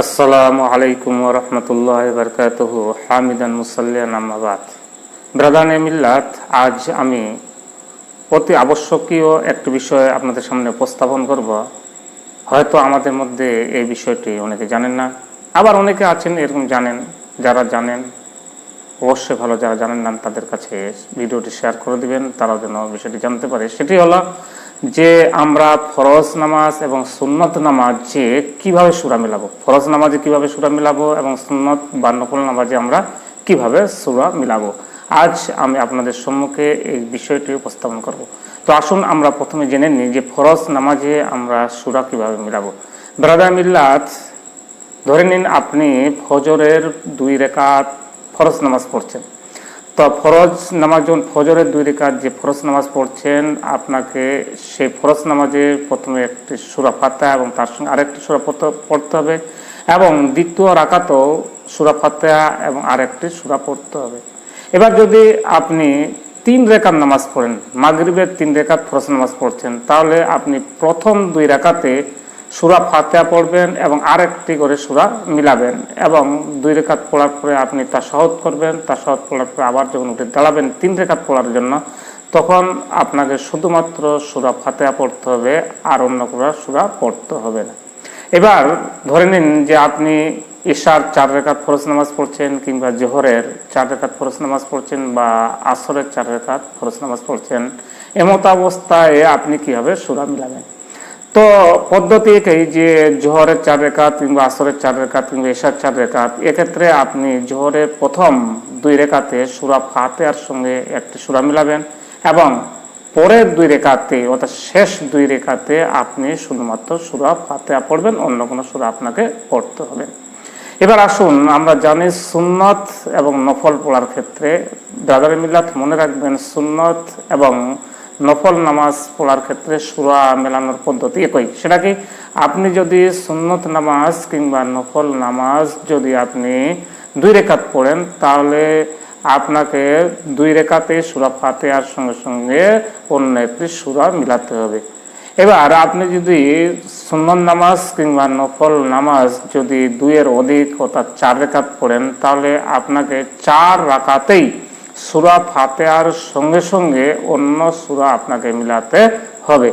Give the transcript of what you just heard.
আসসালামু আলাইকুম রহমতুল্লাহ বরকাতহ। হামিদান মুসাল্লিয়ান ব্রাদানে মিল্লাত, আজ আমি অতি আবশ্যকীয় একটি বিষয় আপনাদের সামনে উপস্থাপন করব। হয়তো আমাদের মধ্যে এই বিষয়টি অনেকে জানেন না, আবার অনেকে আছেন এরকম জানেন, যারা জানেন, অবশ্যই ভালো যারা জানেন না, তাদের কাছে ভিডিওটি শেয়ার করে দিবেন, তারাও যেন বিষয়টি জানতে পারে। সেটি হলো যে আমরা ফরজ নামাজ এবং সুন্নত নামাজে কীভাবে সুরা মিলাবো? ফরজ নামাজে কীভাবে সুরা মিলাবো এবং সুন্নত বা নকল নামাজে আমরা কীভাবে সুরা মিলাবো? আজ আমি আপনাদের সম্মুখে এই বিষয়টি উপস্থাপন করব। তো আসুন আমরা প্রথমে জেনে নিই যে ফরজ নামাজে আমরা সুরা কীভাবে মিলাবো। ব্রাদা মিল্লাত, ধরে নিন আপনি ফজরের দুই রেখাত ফরজ নামাজ পড়ছেন। তো ফরজ নামাজ যখন ফজরের দুই রেখাত যে ফরজ নামাজ পড়ছেন, আপনাকে সেই ফরজ নামাজে প্রথমে একটি সুরা ফাতা এবং তার সঙ্গে আরেকটি সুরা পড়তে- হবে এবং দ্বিতীয় রাকাতও সুরা ফাতা এবং আরেকটি সুরা পড়তে হবে। এবার যদি আপনি তিন রেখাত নামাজ পড়েন, মাগরিবের তিন রেখাত ফরজ নামাজ পড়ছেন, তাহলে আপনি প্রথম দুই রেখাতে সুরা ফাতেহা পড়বেন এবং আরেকটি করে সুরা মিলাবেন এবং দুই রেখাত পড়ার পরে আপনি তা সহজ করবেন তা সহজ পড়ার পরে আবার যখন উঠে দাঁড়াবেন তিন রেখাত পড়ার জন্য, তখন আপনাকে শুধুমাত্র সুরা ফাতেহা পড়তে হবে আর অন্য কোনো সুরা পড়তে হবে না। এবার ধরে নিন যে আপনি ঈশার চার রেখাত ফরজ নামাজ পড়ছেন কিংবা জোহরের চার রেখাত ফরজ নামাজ পড়ছেন বা আসরের চার রেখাত ফরজ নামাজ পড়ছেন, এমত অবস্থায় আপনি কীভাবে সুরা মিলাবেন? তো পদ্ধতি একই যে জোহরের চার রেখাত কিংবা আসরের চার রেখাত কিংবা এশার চার রেখাত এক্ষেত্রে আপনি জোহরের প্রথম দুই রেখাতে সুরা ফাতেহার সঙ্গে একটি সুরা মিলাবেন এবং পরের দুই রেখাতে অর্থাৎ শেষ দুই রেখাতে আপনি শুধুমাত্র সুরা ফাতেহা পড়বেন, অন্য কোনো সুরা আপনাকে পড়তে হবে। এবার আসুন, আমরা জানি সুন্নত এবং নফল পড়ার ক্ষেত্রে দাদার মিল্লাত মনে রাখবেন সুন্নত এবং নফল নামাজ পড়ার ক্ষেত্রে সুরা মেলানোর পদ্ধতি একই। সেটা কি? আপনি যদি সুন্নত নামাজ কিংবা নফল নামাজ যদি আপনি দুই রেখাত পড়েন, তাহলে আপনাকে দুই রেখাতে সুরা ফাতেহার সঙ্গে সঙ্গে অন্য একটি সুরা মিলাতে হবে। এবার আপনি যদি সুন্নত নামাজ কিংবা নফল নামাজ যদি দুইয়ের অধিক অর্থাৎ চার রেখাত পড়েন, তাহলে আপনাকে চার রাকাতেই সুরা ফাতেহার সঙ্গে সঙ্গে অন্য সুরা আপনাকে মিলাতে হবে।